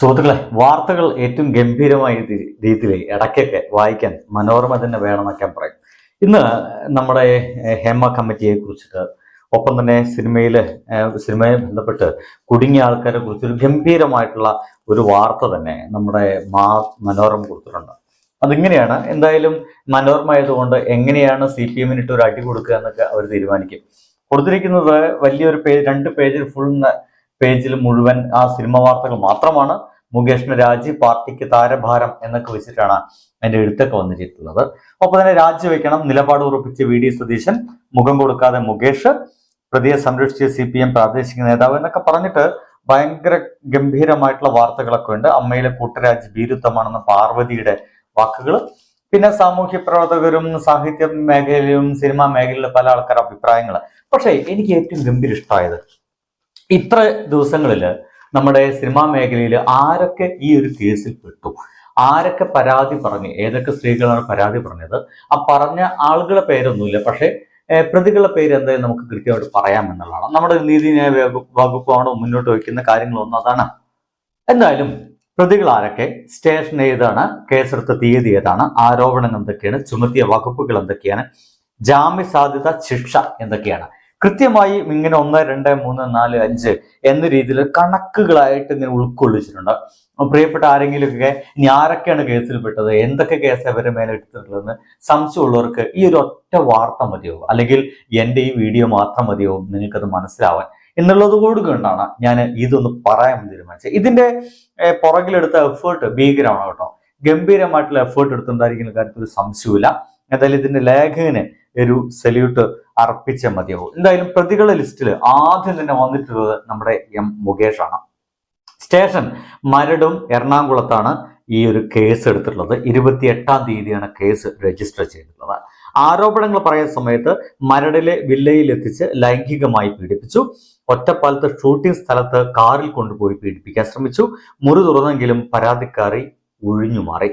സുഹൃത്തുക്കളെ വാർത്തകൾ ഏറ്റവും ഗംഭീരമായ രീതി- രീതിയിൽ ഇടയ്ക്കൊക്കെ വായിക്കാൻ മനോരമ തന്നെ വേണമെന്നൊക്കെ പറയും. ഇന്ന് നമ്മുടെ ഹേമ കമ്മിറ്റിയെ കുറിച്ചിട്ട് ഒപ്പം തന്നെ സിനിമയിൽ സിനിമയെ ബന്ധപ്പെട്ട് കുടുങ്ങിയ ആൾക്കാരെ കുറിച്ച് ഒരു ഗംഭീരമായിട്ടുള്ള ഒരു വാർത്ത തന്നെ നമ്മുടെ മാ മനോരമ കൊടുത്തിട്ടുണ്ട്. അതിങ്ങനെയാണ് എന്തായാലും മനോരമ ആയതുകൊണ്ട് എങ്ങനെയാണ് സി പി എമ്മിന് ഇട്ട് ഒരു അടി കൊടുക്കുക എന്നൊക്കെ അവർ തീരുമാനിക്കും. കൊടുത്തിരിക്കുന്നത് വലിയൊരു പേജ് രണ്ട് പേജിൽ ഫുൾ പേജിൽ മുഴുവൻ ആ സിനിമ വാർത്തകൾ മാത്രമാണ്. മുകേഷിന് രാജി പാർട്ടിക്ക് താരഭാരം എന്നൊക്കെ വെച്ചിട്ടാണ് അതിന്റെ എഴുത്തൊക്കെ വന്നിട്ടുള്ളത് ഒപ്പം തന്നെ രാജിവെക്കണം നിലപാട് ഉറപ്പിച്ച് വി ഡി സതീശൻ മുഖം കൊടുക്കാതെ മുകേഷ് പ്രതിയെ സംരക്ഷിച്ച സി പി എം പ്രാദേശിക നേതാവ് എന്നൊക്കെ പറഞ്ഞിട്ട് ഭയങ്കര ഗംഭീരമായിട്ടുള്ള വാർത്തകളൊക്കെ ഉണ്ട്. അമ്മയിലെ കൂട്ടരാജ് ഭീരുത്വമാണെന്ന പാർവതിയുടെ വാക്കുകൾ പിന്നെ സാമൂഹ്യ പ്രവർത്തകരും സാഹിത്യ മേഖലയിലും സിനിമാ മേഖലയിലും പല ആൾക്കാരുടെ അഭിപ്രായങ്ങൾ പക്ഷേ എനിക്ക് ഏറ്റവും ഗംഭീര ഇഷ്ടമായത് ഇത്ര ദിവസങ്ങളിൽ നമ്മുടെ സിനിമാ മേഖലയിൽ ആരൊക്കെ ഈ ഒരു കേസിൽ പെട്ടു? ആരൊക്കെ പരാതി പറഞ്ഞു? ഏതൊക്കെ സ്ത്രീകളാണ് പരാതി പറഞ്ഞത്? ആ പറഞ്ഞ ആളുകളുടെ പേരൊന്നുമില്ല. പക്ഷേ പ്രതികളുടെ പേര് എന്തായാലും നമുക്ക് കൃത്യമായിട്ട് പറയാം എന്നുള്ളതാണ്. നമ്മുടെ നീതിന്യായ വകുപ്പ് വകുപ്പാണ് മുന്നോട്ട് വയ്ക്കുന്ന കാര്യങ്ങളൊന്നും അതാണ്. എന്തായാലും പ്രതികൾ ആരൊക്കെ? സ്റ്റേഷൻ ഏതാണ്? കേസെടുത്ത തീയതി ഏതാണ്? ആരോപണങ്ങൾ എന്തൊക്കെയാണ്? ചുമത്തിയ വകുപ്പുകൾ എന്തൊക്കെയാണ്? ജാമ്യ സാധ്യത ശിക്ഷ എന്തൊക്കെയാണ്? കൃത്യമായി ഇങ്ങനെ ഒന്ന് രണ്ട് മൂന്ന് നാല് അഞ്ച് എന്ന രീതിയിൽ കണക്കുകളായിട്ട് ഇങ്ങനെ ഉൾക്കൊള്ളിച്ചിട്ടുണ്ട്. പ്രിയപ്പെട്ട ആരെങ്കിലുമൊക്കെ ഇനി ആരൊക്കെയാണ് കേസിൽ പെട്ടത്? എന്തൊക്കെ കേസ് അവരുടെ മേലെ എടുത്തിട്ടുള്ളതെന്ന് സംശയമുള്ളവർക്ക് ഈ ഒരു ഒറ്റ വാർത്ത മതിയാവും അല്ലെങ്കിൽ എന്റെ ഈ വീഡിയോ മാത്രം മതിയാവും നിങ്ങൾക്കത് മനസ്സിലാവാൻ. എന്നുള്ളത് കൂടി കൊണ്ടാണ് ഞാൻ ഇതൊന്ന് പറയാൻ തീരുമാനിച്ചത്. ഇതിന്റെ പുറകിലെടുത്ത എഫേർട്ട് ഭീകരമാണ് കേട്ടോ. ഗംഭീരമായിട്ടുള്ള എഫേർട്ട് എടുത്തിട്ടുണ്ടായിരിക്കുന്ന കാര്യത്തിൽ ഒരു സംശയമില്ല എന്തായാലും ഇതിന്റെ ലേഖകന് ഒരു സല്യൂട്ട് അർപ്പിച്ച മതിയാവും. എന്തായാലും പ്രതികളുടെ ലിസ്റ്റിൽ ആദ്യം തന്നെ വന്നിട്ടുള്ളത് നമ്മുടെ എം മുകേഷ് ആണ്. സ്റ്റേഷൻ മരടും എറണാകുളത്താണ് ഈ ഒരു കേസ് എടുത്തിട്ടുള്ളത്. ഇരുപത്തി എട്ടാം തീയതിയാണ് കേസ് രജിസ്റ്റർ ചെയ്തിട്ടുള്ളത്. ആരോപണങ്ങൾ പറയുന്ന സമയത്ത് മരടിലെ വില്ലയിൽ എത്തിച്ച് ലൈംഗികമായി പീഡിപ്പിച്ചു. ഒറ്റപ്പാലത്ത് ഷൂട്ടിംഗ് സ്ഥലത്ത് കാറിൽ കൊണ്ടുപോയി പീഡിപ്പിക്കാൻ ശ്രമിച്ചു. മുറി തുറന്നെങ്കിലും പരാതിക്കാരി ഒഴിഞ്ഞു മാറി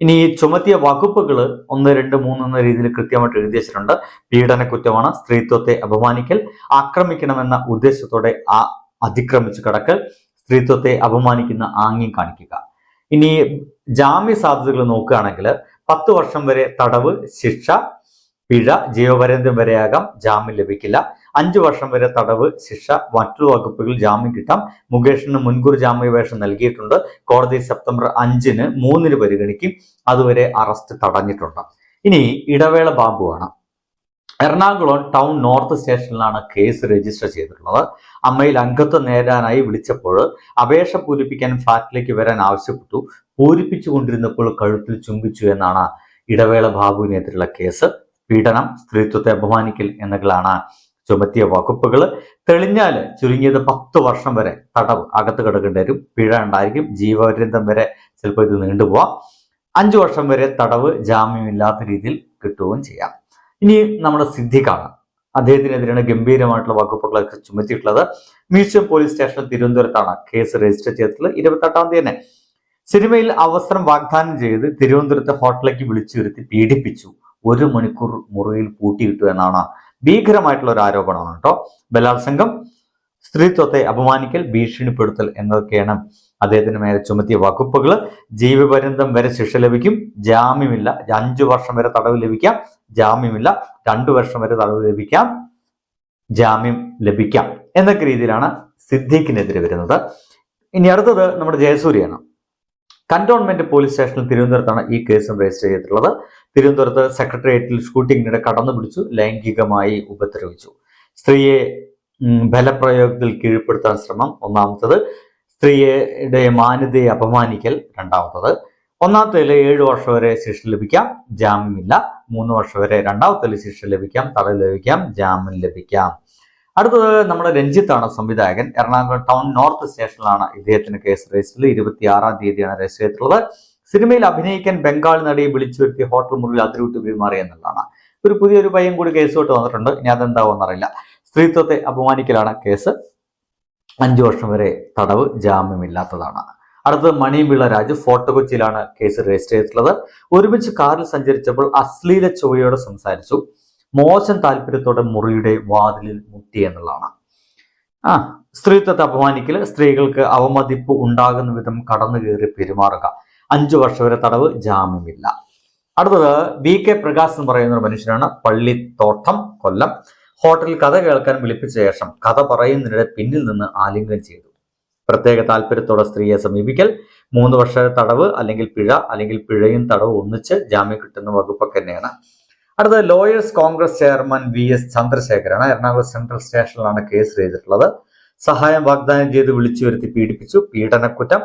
ഇനി ഈ ചുമത്തിയ വകുപ്പുകൾ ഒന്ന് രണ്ട് മൂന്ന് എന്ന രീതിയിൽ കൃത്യമായിട്ട് എഴുതി വെച്ചിട്ടുണ്ട്. പീഡന കുറ്റമാണ് സ്ത്രീത്വത്തെ അപമാനിക്കൽ ആക്രമിക്കണമെന്ന ഉദ്ദേശത്തോടെ ആ അതിക്രമിച്ചു കടക്കൽ സ്ത്രീത്വത്തെ അപമാനിക്കുന്ന ആംഗ്യം കാണിക്കുക. ഇനി ജാമ്യ സാധ്യതകൾ നോക്കുകയാണെങ്കിൽ പത്ത് വർഷം വരെ തടവ് ശിക്ഷ പിഴ ജീവപര്യന്തം വരെയാകാം ജാമ്യം ലഭിക്കില്ല. അഞ്ചു വർഷം വരെ തടവ് ശിക്ഷ മറ്റു വകുപ്പുകളിൽ ജാമ്യം കിട്ടാം. മുകേഷിന് മുൻകൂർ ജാമ്യാപേക്ഷ നൽകിയിട്ടുണ്ട്. കോടതി സെപ്റ്റംബർ അഞ്ചിന് മൂന്നിന് പരിഗണിക്കും. അതുവരെ അറസ്റ്റ് തടഞ്ഞിട്ടുണ്ട്. ഇനി ഇടവേള ബാബുവാണ്. എറണാകുളം ടൗൺ നോർത്ത് സ്റ്റേഷനിലാണ് കേസ് രജിസ്റ്റർ ചെയ്തിട്ടുള്ളത്. അമ്മയിൽ അംഗത്വം നേടാനായി വിളിച്ചപ്പോൾ അപേക്ഷ പൂരിപ്പിക്കാൻ ഫ്ലാറ്റിലേക്ക് വരാൻ ആവശ്യപ്പെട്ടു. പൂരിപ്പിച്ചു കൊണ്ടിരുന്നപ്പോൾ കഴുത്തിൽ ചുംബിച്ചു എന്നാണ് ഇടവേള ബാബുവിനെതിരെയുള്ള കേസ്. പീഡനം സ്ത്രീത്വത്തെ അപമാനിക്കൽ എന്നൊക്കെയാണ് ചുമത്തിയ വകുപ്പുകൾ തെളിഞ്ഞാൽ ചുരുങ്ങിയത് പത്ത് വർഷം വരെ തടവ് അകത്ത് കിടക്കേണ്ടി വരും. പിഴ ഉണ്ടായിരിക്കും. ജീവപര്യന്തം വരെ ചിലപ്പോൾ ഇത് നീണ്ടുപോവാം അഞ്ചു വർഷം വരെ തടവ് ജാമ്യമില്ലാത്ത രീതിയിൽ കിട്ടുകയും ചെയ്യാം. ഇനി നമ്മുടെ സിദ്ധി കാണാം. അദ്ദേഹത്തിനെതിരെയാണ് ഗംഭീരമായിട്ടുള്ള വകുപ്പുകളൊക്കെ ചുമത്തിയിട്ടുള്ളത്. മ്യൂസിയം പോലീസ് സ്റ്റേഷൻ തിരുവനന്തപുരത്താണ് കേസ് രജിസ്റ്റർ ചെയ്തിട്ടുള്ളത് ഇരുപത്തെട്ടാം തീയതി തന്നെ സിനിമയിൽ അവസരം വാഗ്ദാനം ചെയ്ത് തിരുവനന്തപുരത്തെ ഹോട്ടലിലേക്ക് വിളിച്ചു വരുത്തി പീഡിപ്പിച്ചു. ഒരു മണിക്കൂർ മുറിയിൽ പൂട്ടിയിട്ടു എന്നാണ് ഭീകരമായിട്ടുള്ള ഒരു ആരോപണമാണ് കേട്ടോ. ബലാത്സംഗം സ്ത്രീത്വത്തെ അപമാനിക്കൽ ഭീഷണിപ്പെടുത്തൽ എന്നൊക്കെയാണ് അദ്ദേഹത്തിന് മേലെ ചുമത്തിയ വകുപ്പുകൾ ജീവപര്യന്തം വരെ ശിക്ഷ ലഭിക്കും ജാമ്യമില്ല. അഞ്ചു വർഷം വരെ തടവ് ലഭിക്കാം ജാമ്യമില്ല. രണ്ടു വർഷം വരെ തടവ് ലഭിക്കാം ജാമ്യം ലഭിക്കാം എന്നൊക്കെ രീതിയിലാണ് സിദ്ദീഖിനെതിരെ വരുന്നത്. ഇനി അടുത്തത് നമ്മുടെ ജയസൂര്യാണ് കന്റോൺമെന്റ് പോലീസ് സ്റ്റേഷനിൽ തിരുവനന്തപുരത്താണ് ഈ കേസും രജിസ്റ്റർ ചെയ്തിട്ടുള്ളത്. തിരുവനന്തപുരത്ത് സെക്രട്ടേറിയറ്റിൽ ഷൂട്ടിങ്ങിനിടെ കടന്നു പിടിച്ചു ലൈംഗികമായി ഉപദ്രവിച്ചു. സ്ത്രീയെ ബലപ്രയോഗത്തിൽ കീഴ്പ്പെടുത്താൻ ശ്രമം ഒന്നാമത്തത്. സ്ത്രീയുടെ മാന്യതയെ അപമാനിക്കൽ രണ്ടാമത്തത്. ഒന്നാമത്തേൽ ഏഴ് വർഷം വരെ ശിക്ഷ ലഭിക്കാം ജാമ്യമില്ല. മൂന്ന് വർഷം വരെ രണ്ടാമത്തേൽ ശിക്ഷ ലഭിക്കാം തടവ് ലഭിക്കാം ജാമ്യം ലഭിക്കാം. അടുത്തത് നമ്മുടെ രഞ്ജിത്താണ് സംവിധായകൻ. എറണാകുളം ടൗൺ നോർത്ത് സ്റ്റേഷനിലാണ് ഇദ്ദേഹത്തിന് കേസ് രജിസ്റ്റർ. ഇരുപത്തിയാറാം തീയതിയാണ് രജിസ്റ്റർ ചെയ്തിട്ടുള്ളത്. സിനിമയിൽ അഭിനയിക്കാൻ ബംഗാൾ നടിയെ വിളിച്ചു വരുത്തി ഹോട്ടൽ മുറിയിൽ അതിരൂട്ട് പെരുമാറി എന്നുള്ളതാണ്. ഒരു പുതിയൊരു പയ്യൻ കൂടി കേസുമായിട്ട് വന്നിട്ടുണ്ട്. ഇനി അതെന്താവുമെന്ന് അറിയില്ല സ്ത്രീത്വത്തെ അപമാനിക്കലാണ് കേസ്. അഞ്ചു വർഷം വരെ തടവ് ജാമ്യമില്ലാത്തതാണ്. അടുത്തത് മണിപിള്ള രാജു. ഫോർട്ട് കൊച്ചിയിലാണ് കേസ് രജിസ്റ്റർ ചെയ്തിട്ടുള്ളത്. ഒരുമിച്ച് കാറിൽ സഞ്ചരിച്ചപ്പോൾ അശ്ലീല ചൊവ്വയോട് സംസാരിച്ചു. മോശം താല്പര്യത്തോടെ മുറിയുടെ വാതിലിൽ മുട്ടി എന്നുള്ളതാണ്. ആ സ്ത്രീത്വത്തെ അപമാനിക്കൽ സ്ത്രീകൾക്ക് അവമതിപ്പ് ഉണ്ടാകുന്ന വിധം കടന്നു കയറി പെരുമാറുക. അഞ്ചു വർഷം വരെ തടവ് ജാമ്യമില്ല. അടുത്തത് വി കെ പ്രകാശ് എന്ന് പറയുന്ന ഒരു മനുഷ്യനാണ്. പള്ളിത്തോട്ടം കൊല്ലം. ഹോട്ടലിൽ കഥ കേൾക്കാൻ വിളിപ്പിച്ച ശേഷം കഥ പറയുന്നതിനിടെ പിന്നിൽ നിന്ന് ആലിംഗനം ചെയ്തു. പ്രത്യേക താല്പര്യത്തോടെ സ്ത്രീയെ സമീപിക്കൽ മൂന്ന് വർഷ തടവ് അല്ലെങ്കിൽ പിഴ അല്ലെങ്കിൽ പിഴയും തടവ് ഒന്നിച്ച് ജാമ്യം കിട്ടുന്ന വകുപ്പൊക്കെ തന്നെയാണ്. അടുത്ത lawyers Congress chairman V S ചന്ദ്രശേഖരാണ്. Ernakulam central സ്റ്റേഷനിലാണ് കേസ് ചെയ്തിട്ടുള്ളത് സഹായം വാഗ്ദാനം ചെയ്ത് വിളിച്ചു വരുത്തി പീഡിപ്പിച്ചു. പീഡനക്കുറ്റം.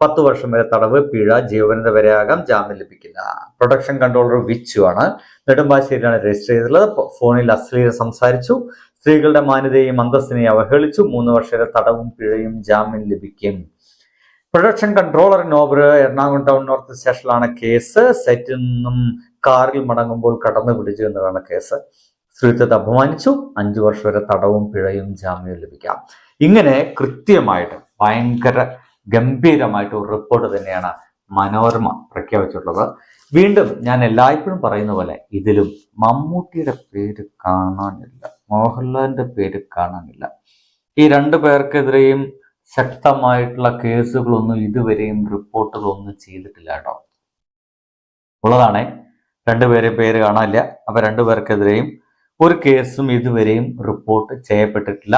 പത്ത് വർഷം വരെ തടവ്. പിഴ. ജീവനത വരെയാകാം. ജാമ്യം ലഭിക്കില്ല. പ്രൊഡക്ഷൻ കൺട്രോളർ വിച്ചു ആണ്. നെടുമ്പാശ്ശേരിയിലാണ് രജിസ്റ്റർ ചെയ്തിട്ടുള്ളത്. ഫോണിൽ അശ്ലീല സംസാരിച്ചു. സ്ത്രീകളുടെ മാന്യതയും അന്തസ്സിനെയും അവഹേളിച്ചു. മൂന്ന് വർഷം വരെ തടവും പിഴയും ജാമ്യം ലഭിക്കും. പ്രൊഡക്ഷൻ കൺട്രോളർ നോബർ എറണാകുളം ടൗൺ നോർത്ത് സ്റ്റേഷനിലാണ് കേസ്. സെറ്റിൽ നിന്നും കാറിൽ മടങ്ങുമ്പോൾ കടന്നു പിടിച്ചു എന്നതാണ് കേസ്. സ്ത്രീത്വത്തെ അപമാനിച്ചു. അഞ്ചു വർഷം വരെ തടവും പിഴയും ജാമ്യവും ലഭിക്കാം. ഇങ്ങനെ കൃത്യമായിട്ട് ഭയങ്കര ഗംഭീരമായിട്ട് ഒരു റിപ്പോർട്ട് തന്നെയാണ് മനോരമ പ്രഖ്യാപിച്ചിട്ടുള്ളത്. വീണ്ടും ഞാൻ എല്ലായ്പ്പോഴും പറയുന്ന പോലെ ഇതിലും മമ്മൂട്ടിയുടെ പേര് കാണാനില്ല മോഹൻലാലിന്റെ പേര് കാണാനില്ല. ഈ രണ്ടു പേർക്കെതിരെയും ശക്തമായിട്ടുള്ള കേസുകളൊന്നും ഇതുവരെയും റിപ്പോർട്ടുകളൊന്നും ചെയ്തിട്ടില്ല കേട്ടോ. ഉള്ളതാണേ. രണ്ടുപേരെയും പേര് കാണാനില്ല. അപ്പൊ രണ്ടുപേർക്കെതിരെയും ഒരു കേസും ഇതുവരെയും റിപ്പോർട്ട് ചെയ്യപ്പെട്ടിട്ടില്ല.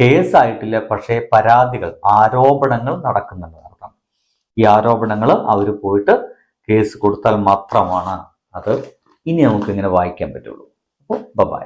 കേസായിട്ടില്ല. പക്ഷേ പരാതികൾ ആരോപണങ്ങൾ നടക്കുന്നുണ്ട് അർത്ഥം. ഈ ആരോപണങ്ങൾ അവർ പോയിട്ട് കേസ് കൊടുത്താൽ മാത്രമാണ് അത് ഇനി നമുക്ക് ഇങ്ങനെ വായിക്കാൻ പറ്റുള്ളൂ. അപ്പോൾ ബൈ